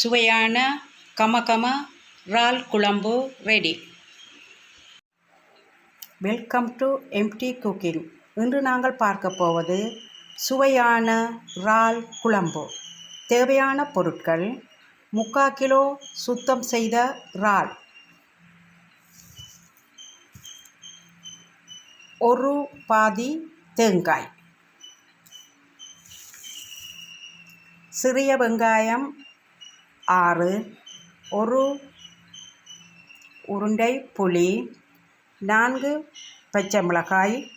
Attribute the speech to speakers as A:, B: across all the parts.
A: சுவையான கமகம இறால் குழம்பு ready welcome to MT cooking இன்று நாங்கள் பார்க்க போவது சுவையான இறால் குழம்பு. தேவையான பொருட்கள் முக்கால் கிலோ சுத்தம் செய்த இறால். ஒரு பாதி தேங்காய். சிறிய வெங்காயம் ஆறு. ஒரு உருண்டை புளி. நான்கு பச்சை மிளகாய்.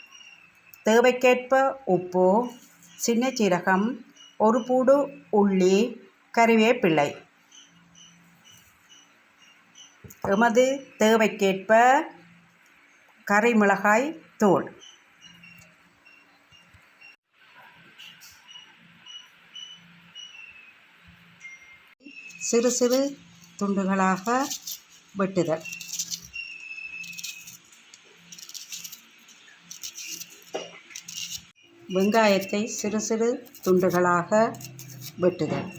A: தேவைக்கேற்ப உப்பு. சின்ன சீரகம். ஒரு பூடு உள்ளி. கறிவேப்பிள்ளை. எமது தேவைக்கேற்ப கறி மிளகாய் தூள். சிறு சிறு துண்டுகளாக வெட்டுதல். வெங்காயத்தை சிறு சிறு துண்டுகளாக வெட்டுதல்.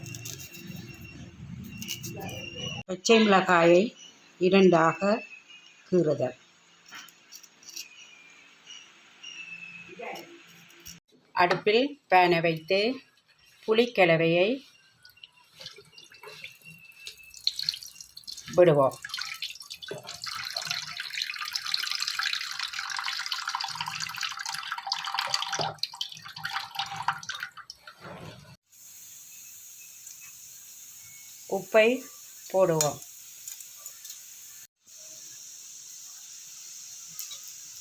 A: பச்சை மிளகாயை இரண்டாக கீறுதல். அடுப்பில் பேனை வைத்து புளிக்கலவையை விடுவோம். உப்பை போடுவோம்.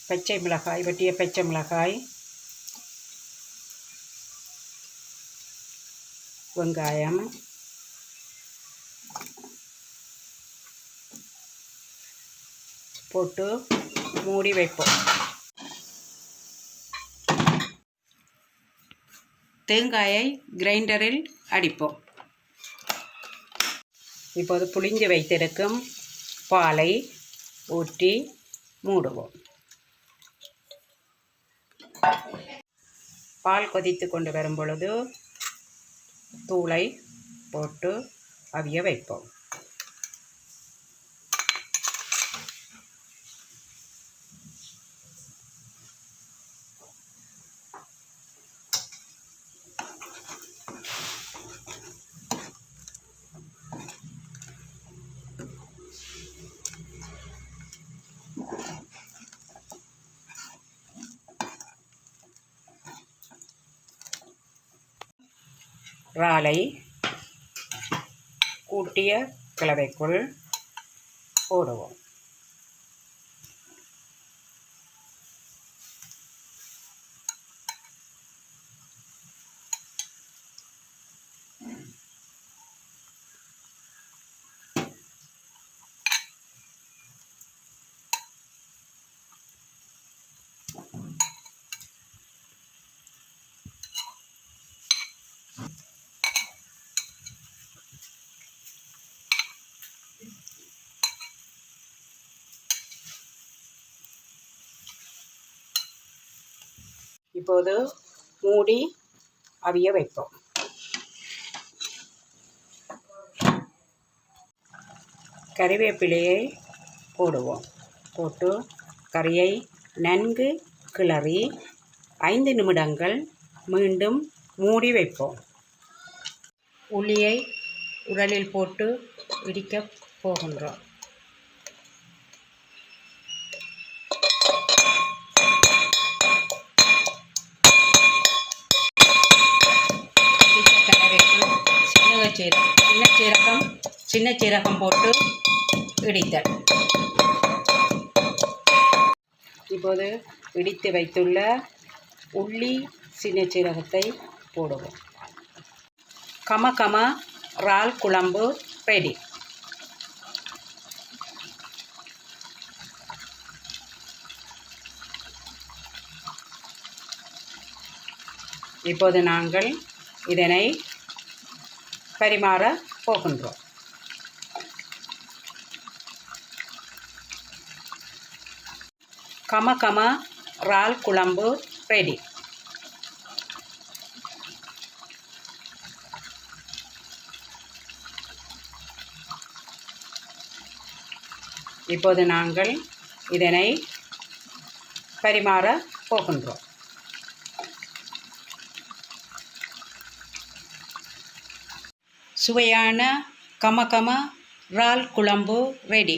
A: பச்சை மிளகாய் வெட்டிய பச்சை மிளகாய் வெங்காயம் போட்டு மூடி வைப்போம். தேங்காயை கிரைண்டரில் அடிப்போம். இப்போது புளிஞ்சு வைத்திருக்கும் பாலை ஊற்றி மூடுவோம். பால் கொதித்து கொண்டு வரும் பொழுது தூளை போட்டு அவிய வைப்போம். இறாலை கூட்டிய கலவைக்குள் போடுவோம் Thank you. இப்போது மூடி அவிய வைப்போம். கறிவேப்பிலையை போடுவோம். போட்டு கறியை நன்கு கிளறி ஐந்து நிமிடங்கள் மீண்டும் மூடி வைப்போம். உள்ளியை உடலில் போட்டு இடிக்கப் போகின்றோம். சின்ன சீரகம் போட்டு இடித்தல். இப்போது இடித்து வைத்துள்ள உள்ளி சின்ன சீரகத்தை போடுவோம். கம கம இறால் குழம்பு ரெடி இப்போது நாங்கள் இதனை பரிமாற போகின்றோம். கம கம இறால் குழம்பு ரெடி இப்போது நாங்கள் இதனை பரிமாற போகின்றோம். சுவையான கம கம இறால் குழம்பு ரெடி